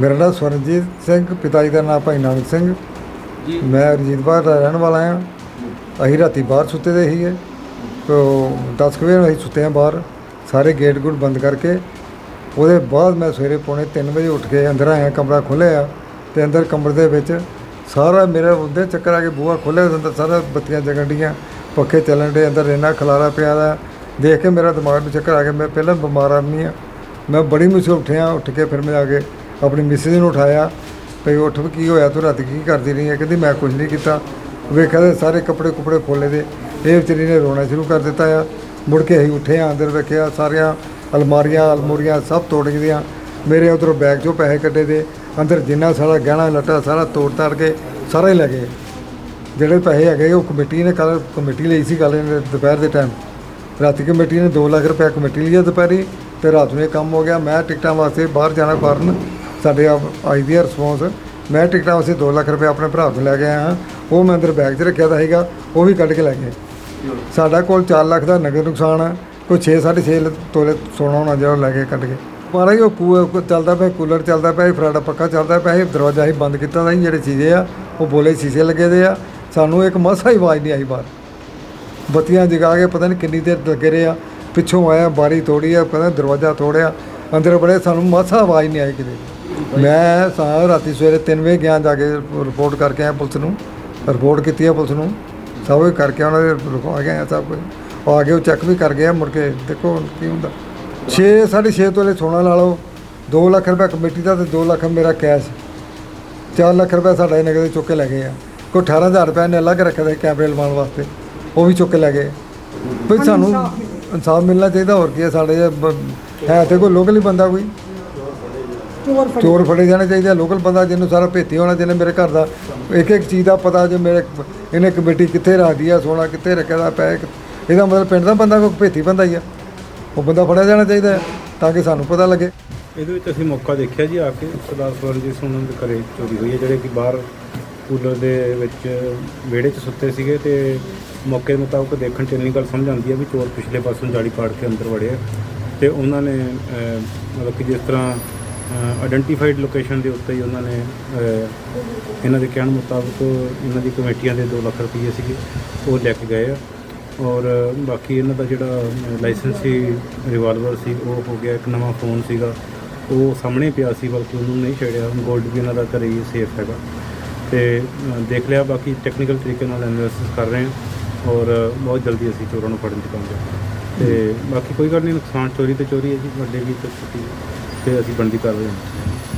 ਮੇਰਾ ਨਾਮ ਸਵਰਨਜੀਤ ਸਿੰਘ ਪਿਤਾ ਜੀ ਦਾ ਨਾਮ ਭਾਈ ਨਾਨਕ ਸਿੰਘ। ਜੀ। ਮੈਂ ਰਜੀਤ ਬਾਹਰ ਦਾ ਰਹਿਣ ਵਾਲਾ ਹਾਂ। ਅਸੀਂ ਰਾਤੀ ਬਾਹਰ ਸੁੱਤੇ ਦੇ ਸੀਗੇ। ਤੋ 10 ਕੁ ਵਜੇ ਅਸੀਂ ਸੁੱਤੇ ਹਾਂ ਬਾਹਰ। ਸਾਰੇ ਗੇਟ ਗੁੱਟ ਬੰਦ ਕਰਕੇ ਉਹਦੇ ਬਾਅਦ ਮੈਂ ਸਵੇਰੇ ਪੌਣੇ 3 ਵਜੇ ਉੱਠ ਕੇ ਅੰਦਰ ਆਇਆ ਕਮਰਾ ਖੋਲ੍ਹਿਆ ਤੇ ਅੰਦਰ ਕਮਰੇ ਦੇ ਵਿੱਚ ਸਾਰਾ ਮੇਰਾ ਉਹਦੇ ਚੱਕਰ ਆ ਕੇ ਬੂਹਾ ਖੋਲ੍ਹਿਆ ਅੰਦਰ ਸਾਰਾ ਬੱਤੀਆਂ ਜਗਣ ਡੀਆਂ ਪੱਖੇ ਚੱਲਣ ਦੇ ਅੰਦਰ ਇੰਨਾ ਖਲਾਰਾ ਪਿਆ ਦਾ। ਦੇਖ ਕੇ ਮੇਰਾ ਦਿਮਾਗ ਨੂੰ ਚੱਕਰ ਆ ਗਿਆ ਮੈਂ ਪਹਿਲਾਂ ਬਿਮਾਰ ਆਦਮੀ ਆ ਮੈਂ ਬੜੀ ਮੁਸ਼ਕਿਲ ਉੱਠਿਆ ਉੱਠ ਕੇ ਫਿਰ ਮੈਂ ਆ ਕੇ ਆਪਣੀ ਮਿਸਿਸ ਨੂੰ ਉਠਾਇਆ ਭਈ ਉੱਠ ਵੀ ਕੀ ਹੋਇਆ ਤੂੰ ਰਾਤੀ ਕੀ ਕਰਦੀ ਰਹੀ ਹੈ? ਕਹਿੰਦੀ ਮੈਂ ਕੁਝ ਨਹੀਂ ਕੀਤਾ। ਵੇਖਿਆ ਤੇ ਸਾਰੇ ਕੱਪੜੇ ਕੁਪੜੇ ਫੋਲੇ ਦੇ ਇਹ ਵਿਚਾਰੀ ਨੇ ਰੋਣਾ ਸ਼ੁਰੂ ਕਰ ਦਿੱਤਾ ਆ। ਮੁੜ ਕੇ ਅਸੀਂ ਉੱਠੇ ਆ ਅੰਦਰ ਵੇਖਿਆ ਸਾਰੀਆਂ ਅਲਮਾਰੀਆਂ, ਅਲਮੂਰੀਆਂ ਸਭ ਤੋੜ ਗਈਆਂ ਮੇਰੇ ਉਧਰੋਂ ਬੈਗ 'ਚੋਂ ਪੈਸੇ ਕੱਢੇ ਦੇ। ਅੰਦਰ ਜਿੰਨਾ ਸਾਰਾ ਗਹਿਣਾ, ਲੱਟਾ ਸਾਰਾ ਤੋੜ ਤਾੜ ਕੇ ਸਾਰਾ ਹੀ ਲੈ ਗਏ। ਜਿਹੜੇ ਪੈਸੇ ਹੈਗੇ ਉਹ ਕਮੇਟੀ ਨੇ ਕੱਲ ਕਮੇਟੀ ਲਈ ਸੀ ਕੱਲ ਦੁਪਹਿਰ ਦੇ ਟਾਈਮ ਰਾਤੀ ਕਮੇਟੀ ਨੇ 2 ਲੱਖ ਰੁਪਏ ਕਮੇਟੀ ਲਈ ਆ ਦੁਪਹਿਰੀ ਤੇ ਰਾਤ ਨੂੰ ਇਹ ਕੰਮ ਹੋ ਗਿਆ। ਮੈਂ ਟਿਕਟਾਂ ਵਾਸਤੇ ਬਾਹਰ ਜਾਣਾ ਫਾਰਨ ਸਾਡੇ ਆਪ ਆਈ ਦੀ ਰਿਸਪੌਂਸ ਮੈਂ ਟਿਕਟਾਂ ਵਾਸਤੇ 2 ਲੱਖ ਰੁਪਏ ਆਪਣੇ ਭਰਾ ਤੋਂ ਲੈ ਕੇ ਆਇਆ ਹਾਂ। ਉਹ ਮੈਂ ਅੰਦਰ ਬੈਗ 'ਚ ਰੱਖਿਆ ਤਾਂ ਸੀਗਾ ਉਹ ਵੀ ਕੱਢ ਕੇ ਲੈ ਗਏ। ਸਾਡਾ ਕੋਲ 4 ਲੱਖ ਦਾ ਨਗਦ ਨੁਕਸਾਨ ਆ ਕੋਈ 6 6.5 ਤੋਲੇ ਸੋਨਾ ਹੋਣਾ ਜਿਹੜਾ ਉਹ ਲੈ ਕੇ ਕੱਢ ਕੇ। ਮਹਾਰਾਜ ਉਹ ਕੂ ਚੱਲਦਾ ਪਿਆ ਕੂਲਰ ਚੱਲਦਾ ਪਿਆ ਸੀ, ਫਰਾਡਾ ਪੱਕਾ ਚੱਲਦਾ ਪਿਆ ਸੀ ਦਰਵਾਜ਼ਾ ਹੀ ਬੰਦ ਕੀਤਾ ਤਾਂ ਸੀ ਜਿਹੜੇ ਚੀਜ਼ੇ ਆ ਉਹ ਬੋਲੇ ਸ਼ੀਸ਼ੇ ਲੱਗੇ ਦੇ ਆ। ਸਾਨੂੰ ਇੱਕ ਮਸਾ ਹੀ ਆਵਾਜ਼ ਨਹੀਂ ਆਈ ਬਾਹਰ। ਬੱਤੀਆਂ ਜਗਾ ਕੇ ਪਤਾ ਨਹੀਂ ਕਿੰਨੀ ਦੇਰ ਲੱਗੇ ਰਹੇ ਆ ਪਿੱਛੋਂ ਆਇਆ ਬਾਰੀ ਤੋੜੀ ਆ ਕਹਿੰਦਾ ਦਰਵਾਜ਼ਾ ਤੋੜਿਆ ਅੰਦਰ ਬੜੇ ਸਾਨੂੰ ਮਸਾ ਆਵਾਜ਼ ਨਹੀਂ ਆਈ ਕਿਤੇ। ਮੈਂ ਸਾਰਾ ਰਾਤੀ ਸਵੇਰੇ 3 ਵਜੇ ਗਿਆ ਜਾ ਕੇ ਰਿਪੋਰਟ ਕਰਕੇ ਆਇਆ ਪੁਲਿਸ ਨੂੰ। ਰਿਪੋਰਟ ਕੀਤੀ ਆ ਪੁਲਿਸ ਨੂੰ। ਸਭ ਕੁਝ ਕਰਕੇ ਉਹਨਾਂ ਦੇ ਲਿਖਵਾ ਕੇ ਆਇਆ ਸਭ ਕੁਝ। ਉਹ ਆ ਕੇ ਉਹ ਚੈੱਕ ਵੀ ਕਰ ਗਿਆ ਮੁੜ ਕੇ ਦੇਖੋ ਹੁਣ ਕੀ ਹੁੰਦਾ। 6 6.5 ਤੋਲੇ ਸੋਨਾ ਲਾ ਲਓ। 2 ਲੱਖ ਰੁਪਏ ਕਮੇਟੀ ਦਾ ਤੇ 2 ਲੱਖ ਮੇਰਾ ਕੈਸ਼। 4 ਲੱਖ ਰੁਪਏ ਸਾਡਾ ਇਹ ਨਗਦ ਚੁੱਕ ਕੇ ਲੈ ਗਏ ਆ। ਕੋਈ 18000 ਰੁਪਏ ਨੇ ਅਲੱਗ ਰੱਖਿਆ ਕੈਮਰੇ ਲਵਾਉਣ ਵਾਸਤੇ। ਉਹ ਵੀ ਚੁੱਕ ਕੇ ਲੈ ਗਏ। ਵੀ ਸਾਨੂੰ ਇਨਸਾਫ ਮਿਲਣਾ ਚਾਹੀਦਾ ਹੋਰ ਕੀ ਹੈ ਸਾਡੇ ਹੈ ਤੇ ਕੋਈ ਲੋਕਲ ਹੀ ਬੰਦਾ ਕੋਈ। ਚੋਰ ਫੜੇ। ਚੋਰ ਫੜੇ ਜਾਣੇ ਚਾਹੀਦੇ ਲੋਕਲ ਬੰਦਾ ਜਿਹਨੂੰ ਸਾਰਾ ਭੇਤੀ ਹੋਣਾ ਜਿਹਨੇ ਮੇਰੇ ਘਰ ਦਾ। ਇੱਕ ਇੱਕ ਚੀਜ਼ ਦਾ ਪਤਾ ਜੇ ਮੇਰੇ ਇਹਨੇ ਕਮੇਟੀ ਕਿੱਥੇ ਰੱਖਦੀ ਆ ਸੋਨਾ ਕਿੱਥੇ ਰੱਖਿਆ ਦਾ ਪੈ ਇਹਦਾ ਮਤਲਬ ਪਿੰਡ ਦਾ ਬੰਦਾ ਕੋਈ ਭੇਤੀ ਬੰਦਾ ਹੀ ਆ। ਉਹ ਬੰਦਾ ਫੜਿਆ ਜਾਣਾ ਚਾਹੀਦਾ ਹੈ, ਤਾਂ ਕਿ ਸਾਨੂੰ ਪਤਾ ਲੱਗੇ। ਇਹਦੇ ਵਿੱਚ ਅਸੀਂ ਮੌਕਾ ਦੇਖਿਆ ਜੀ ਆ ਕੇ। ਸਰਦਾਰ ਸਵਰਨਜੀਤ ਸੋਨਮ ਦੇ ਘਰੇ ਚੋਰੀ ਹੋਈ ਹੈ ਜਿਹੜੇ ਕਿ ਬਾਹਰ ਕੂਲਰ ਦੇ ਵਿੱਚ ਵਿਹੜੇ 'ਚ ਸੁੱਤੇ ਸੀਗੇ ਤੇ ਮੌਕੇ ਦੇ ਮੁਤਾਬਕ ਦੇਖਣ 'ਚ ਇੰਨੀ ਗੱਲ ਸਮਝ ਆਉਂਦੀ ਹੈ ਵੀ ਚੋਰ ਪਿਛਲੇ ਪਾਸੋਂ ਜਾਲੀ ਪਾੜ ਕੇ ਅੰਦਰ ਵੜੇ ਆ। ਤੇ ਉਹਨਾਂ ਨੇ ਮਤਲਬ ਕਿ ਜਿਸ ਤਰ੍ਹਾਂ ਆਇਡੈਂਟੀਫਾਈਡ ਲੋਕੇਸ਼ਨ ਦੇ ਉੱਤੇ ਹੀ ਉਹਨਾਂ ਨੇ ਅਹ, ਇਹਨਾਂ ਦੇ ਕਹਿਣ ਮੁਤਾਬਕ ਇਹਨਾਂ ਦੀ ਕਮੇਟੀਆਂ ਦੇ 2 ਲੱਖ ਰੁਪਏ ਸੀਗੇ ਉਹ ਲੈ ਕੇ ਗਏ ਆ। ਔਰ ਬਾਕੀ ਇਹਨਾਂ ਦਾ ਜਿਹੜਾ ਲਾਇਸੈਂਸ ਸੀ ਰਿਵਾਲਵਰ ਸੀ ਉਹ ਹੋ ਗਿਆ ਇੱਕ ਨਵਾਂ ਫੋਨ ਸੀਗਾ। ਉਹ ਸਾਹਮਣੇ ਪਿਆ ਸੀ ਬਲਕਿ ਉਹਨੂੰ ਨਹੀਂ ਛੇੜਿਆ। ਗੋਲਡ ਵੀ ਇਹਨਾਂ ਦਾ ਘਰੇ ਹੀ ਸੇਫ ਹੈਗਾ। ਤੇ ਅ, ਦੇਖ ਲਿਆ ਬਾਕੀ ਟੈਕਨੀਕਲ ਤਰੀਕੇ ਨਾਲ ਐਨਾਲਿਸਿਸ ਕਰ ਰਹੇ ਹਾਂ। ਔਰ ਬਹੁਤ ਜਲਦੀ ਅਸੀਂ ਚੋਰਾਂ ਨੂੰ ਫੜਨ 'ਚ ਕਾਮਯਾਬ ਤੇ ਬਾਕੀ ਕੋਈ ਗੱਲ ਨਹੀਂ ਨੁਕਸਾਨ ਚੋਰੀ ਤੇ ਚੋਰੀ ਹੈ ਜੀ ਵੱਡੇ ਵੀ ਤੇ ਛੋਟੀ ਵੀ। ਤੇ ਅਸੀਂ ਬਣਦੀ ਕਰ ਰਹੇ ਹਾਂ।